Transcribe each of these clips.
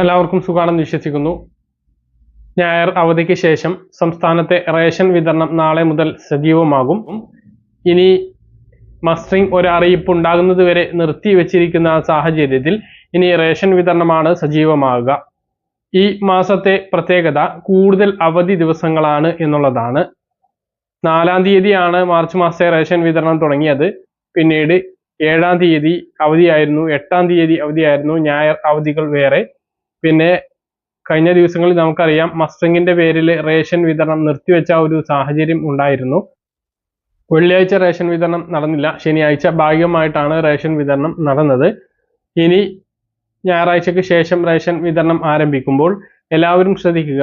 എല്ലാവർക്കും സുഖാണെന്ന് വിശ്വസിക്കുന്നു. ഞായർ അവധിക്ക് ശേഷം സംസ്ഥാനത്തെ റേഷൻ വിതരണം നാളെ മുതൽ സജീവമാകും. ഇനി മസ്റ്ററിംഗ് ഒരു അറിയിപ്പ് ഉണ്ടാകുന്നത് വരെ നിർത്തിവെച്ചിരിക്കുന്ന സാഹചര്യത്തിൽ ഇനി റേഷൻ വിതരണമാണ് സജീവമാകുക. ഈ മാസത്തെ പ്രത്യേകത കൂടുതൽ അവധി ദിവസങ്ങളാണ് എന്നുള്ളതാണ്. നാലാം തീയതിയാണ് മാർച്ച് മാസത്തെ റേഷൻ വിതരണം തുടങ്ങിയത്. പിന്നീട് ഏഴാം തീയതി അവധിയായിരുന്നു എട്ടാം തീയതി അവധിയായിരുന്നു ഞായർ അവധികൾ വേറെ. പിന്നെ കഴിഞ്ഞ ദിവസങ്ങളിൽ നമുക്കറിയാം മസ്റ്റങ്ങിന്റെ പേരിൽ റേഷൻ വിതരണം നിർത്തിവെച്ച ഒരു സാഹചര്യം ഉണ്ടായിരുന്നു. വെള്ളിയാഴ്ച റേഷൻ വിതരണം നടന്നില്ല. ശനിയാഴ്ച ഭാഗികമായിട്ടാണ് റേഷൻ വിതരണം നടന്നത്. ഇനി ഞായറാഴ്ചയ്ക്ക് ശേഷം റേഷൻ വിതരണം ആരംഭിക്കുമ്പോൾ എല്ലാവരും ശ്രദ്ധിക്കുക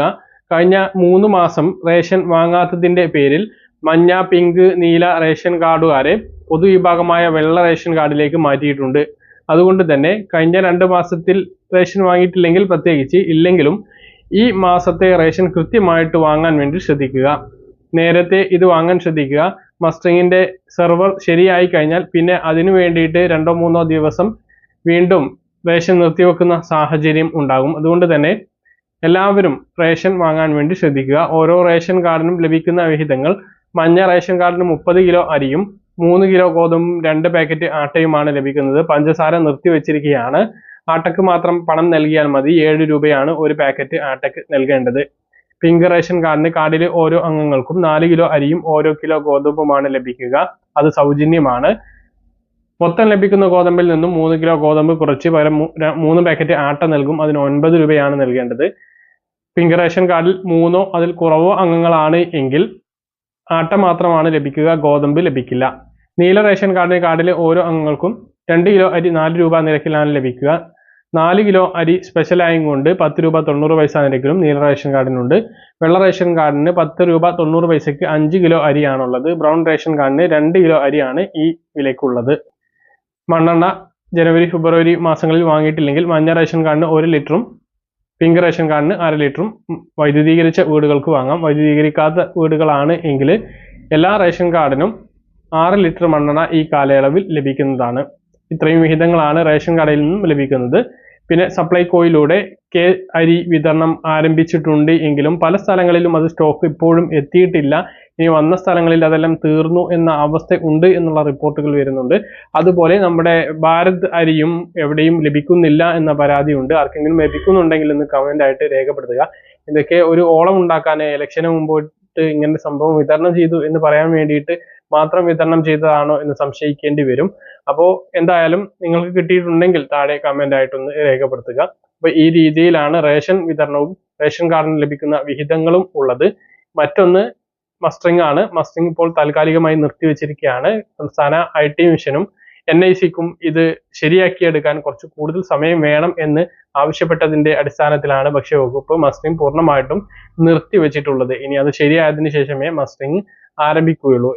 കഴിഞ്ഞ മൂന്ന് മാസം റേഷൻ വാങ്ങാത്തതിന്റെ പേരിൽ മഞ്ഞ പിങ്ക് നീല റേഷൻ കാർഡുകാരെ പൊതുവിഭാഗമായ വെള്ള റേഷൻ കാർഡിലേക്ക് മാറ്റിയിട്ടുണ്ട്. അതുകൊണ്ട് തന്നെ കഴിഞ്ഞ രണ്ട് മാസത്തിൽ റേഷൻ വാങ്ങിയിട്ടില്ലെങ്കിൽ പ്രത്യേകിച്ച് ഇല്ലെങ്കിലും ഈ മാസത്തെ റേഷൻ കൃത്യമായിട്ട് വാങ്ങാൻ വേണ്ടി ശ്രദ്ധിക്കുക. നേരത്തെ ഇത് വാങ്ങാൻ ശ്രദ്ധിക്കുക. മസ്റ്ററിങ്ങിന്റെ സെർവർ ശരിയായി കഴിഞ്ഞാൽ പിന്നെ അതിനു വേണ്ടിയിട്ട് രണ്ടോ മൂന്നോ ദിവസം വീണ്ടും റേഷൻ നിർത്തിവെക്കുന്ന സാഹചര്യം ഉണ്ടാകും. അതുകൊണ്ട് തന്നെ എല്ലാവരും റേഷൻ വാങ്ങാൻ വേണ്ടി ശ്രദ്ധിക്കുക. ഓരോ റേഷൻ കാർഡിനും ലഭിക്കുന്ന വിഹിതങ്ങൾ മഞ്ഞ റേഷൻ കാർഡിന് മുപ്പത് കിലോ അരിയും മൂന്ന് കിലോ ഗോതമ്പും രണ്ട് പാക്കറ്റ് ആട്ടയുമാണ് ലഭിക്കുന്നത്. പഞ്ചസാര നിർത്തിവെച്ചിരിക്കുകയാണ് ആട്ടക്ക് മാത്രം പണം നൽകിയാൽ മതി. ഏഴ് രൂപയാണ് ഒരു പാക്കറ്റ് ആട്ടക്ക് നൽകേണ്ടത്. പിങ്ക് റേഷൻ കാർഡിന് കാർഡിലെ ഓരോ അംഗങ്ങൾക്കും നാല് കിലോ അരിയും ഓരോ കിലോ ഗോതമ്പുമാണ് ലഭിക്കുക. അത് സൗജന്യമാണ്. മൊത്തം ലഭിക്കുന്ന ഗോതമ്പിൽ നിന്നും മൂന്ന് കിലോ ഗോതമ്പ് കുറച്ച് പകരം മൂന്ന് പാക്കറ്റ് ആട്ട നൽകും. അതിന് ഒൻപത് രൂപയാണ് നൽകേണ്ടത്. പിങ്ക് റേഷൻ കാർഡിൽ മൂന്നോ അതിൽ കുറവോ അംഗങ്ങളാണ് എങ്കിൽ ആട്ട മാത്രമാണ് ലഭിക്കുക. ഗോതമ്പ് ലഭിക്കില്ല. നീല റേഷൻ കാർഡിന് കാർഡിലെ ഓരോ അംഗങ്ങൾക്കും രണ്ട് കിലോ അരി നാല് രൂപ നിരക്കിലാണ് ലഭിക്കുക. നാല് കിലോ അരി സ്പെഷ്യൽ ആയും കൊണ്ട് പത്ത് രൂപ തൊണ്ണൂറ് പൈസ നിരക്കിലും നീല റേഷൻ കാർഡിനുണ്ട്. വെള്ള റേഷൻ കാർഡിന് പത്ത് രൂപ തൊണ്ണൂറ് പൈസയ്ക്ക് അഞ്ച് കിലോ അരിയാണുള്ളത്. ബ്രൗൺ റേഷൻ കാർഡിന് രണ്ട് കിലോ അരിയാണ് ഈ വിലയ്ക്കുള്ളത്. മണ്ണെണ്ണ ജനുവരി ഫെബ്രുവരി മാസങ്ങളിൽ വാങ്ങിയിട്ടില്ലെങ്കിൽ മഞ്ഞ റേഷൻ കാർഡിന് ഒരു ലിറ്ററും പിങ്ക് റേഷൻ കാർഡിന് അര ലിറ്ററും വൈദ്യുതീകരിച്ച വീടുകൾക്ക് വാങ്ങാം. വൈദ്യുതീകരിക്കാത്ത വീടുകളാണ് എങ്കിൽ എല്ലാ റേഷൻ കാർഡിനും ആറ് ലിറ്റർ മണ്ണെണ്ണ ഈ കാലയളവിൽ ലഭിക്കുന്നതാണ്. ഇത്രയും വിഹിതങ്ങളാണ് റേഷൻ കടയിൽ നിന്നും ലഭിക്കുന്നത്. പിന്നെ സപ്ലൈകോയിലൂടെ കെ അരി വിതരണം ആരംഭിച്ചിട്ടുണ്ട് എങ്കിലും പല സ്ഥലങ്ങളിലും അത് സ്റ്റോക്ക് ഇപ്പോഴും എത്തിയിട്ടില്ല. ഇനി വന്ന സ്ഥലങ്ങളിൽ അതെല്ലാം തീർന്നു എന്ന അവസ്ഥ ഉണ്ട് എന്നുള്ള റിപ്പോർട്ടുകൾ വരുന്നുണ്ട്. അതുപോലെ നമ്മുടെ ഭാരത് അരിയും എവിടെയും ലഭിക്കുന്നില്ല എന്ന പരാതിയുണ്ട് ആർക്കെങ്കിലും ലഭിക്കുന്നുണ്ടെങ്കിൽ എന്ന് കമന്റ് ആയിട്ട് രേഖപ്പെടുത്തുക. ഇതൊക്കെ ഒരു ഓളം ഉണ്ടാക്കാൻ ഇലക്ഷന് മുമ്പോട്ട് ഇങ്ങനെ സംഭവം വിതരണം ചെയ്തു എന്ന് പറയാൻ വേണ്ടിയിട്ട് മാത്രം വിതരണം ചെയ്തതാണോ എന്ന് സംശയിക്കേണ്ടി വരും. അപ്പോൾ എന്തായാലും നിങ്ങൾക്ക് കിട്ടിയിട്ടുണ്ടെങ്കിൽ താഴെ കമന്റ് ആയിട്ടൊന്ന് രേഖപ്പെടുത്തുക. അപ്പോൾ ഈ രീതിയിലാണ് റേഷൻ വിതരണവും റേഷൻ കാർഡിന് ലഭിക്കുന്ന വിഹിതങ്ങളും ഉള്ളത്. മറ്റൊന്ന് മസ്റ്ററിംഗ് ആണ്. മസ്റ്ററിംഗ് ഇപ്പോൾ താൽക്കാലികമായി നിർത്തിവെച്ചിരിക്കുകയാണ്. സംസ്ഥാന ഐ ടി മിഷനും എൻ ഐ സിക്കും ഇത് ശരിയാക്കിയെടുക്കാൻ കുറച്ച് കൂടുതൽ സമയം വേണം എന്ന് ആവശ്യപ്പെട്ടതിന്റെ അടിസ്ഥാനത്തിലാണ് ഭക്ഷ്യവകുപ്പ് മസ്റ്ററിംഗ് പൂർണമായിട്ടും നിർത്തിവെച്ചിട്ടുള്ളത്. ഇനി അത് ശരിയായതിന് ശേഷമേ മസ്റ്ററിംഗ് ആരംഭിക്കുകയുള്ളൂ.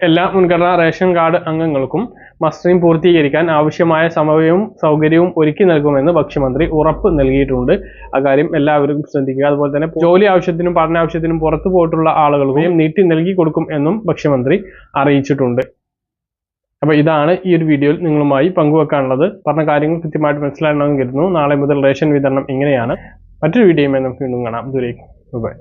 എല്ലാ മുൻഗണനാ റേഷൻ കാർഡ് അംഗങ്ങൾക്കും മസ്റ്ററിംഗ് പൂർത്തീകരിക്കാൻ ആവശ്യമായ സമയവും സൗകര്യവും ഒരുക്കി നൽകുമെന്ന് ഭക്ഷ്യമന്ത്രി ഉറപ്പ് നൽകിയിട്ടുണ്ട്. അക്കാര്യം എല്ലാവരും ശ്രദ്ധിക്കുക. അതുപോലെ തന്നെ ജോലി ആവശ്യത്തിനും പഠന ആവശ്യത്തിനും പുറത്തു പോയിട്ടുള്ള ആളുകൾക്കും നീട്ടി നൽകി കൊടുക്കും എന്നും ഭക്ഷ്യമന്ത്രി അറിയിച്ചിട്ടുണ്ട്. അപ്പൊ ഇതാണ് ഈ ഒരു വീഡിയോയിൽ നിങ്ങളുമായി പങ്കുവെക്കാനുള്ളത്. പറഞ്ഞ കാര്യങ്ങൾ കൃത്യമായിട്ട് മനസ്സിലാക്കണമെന്ന് കരുതുന്നു. നാളെ മുതൽ റേഷൻ വിതരണം ഇങ്ങനെയാണ്. മറ്റൊരു വീഡിയോയുമായി നമുക്ക് വീണ്ടും കാണാം. ദുരേക്ക് ബൈ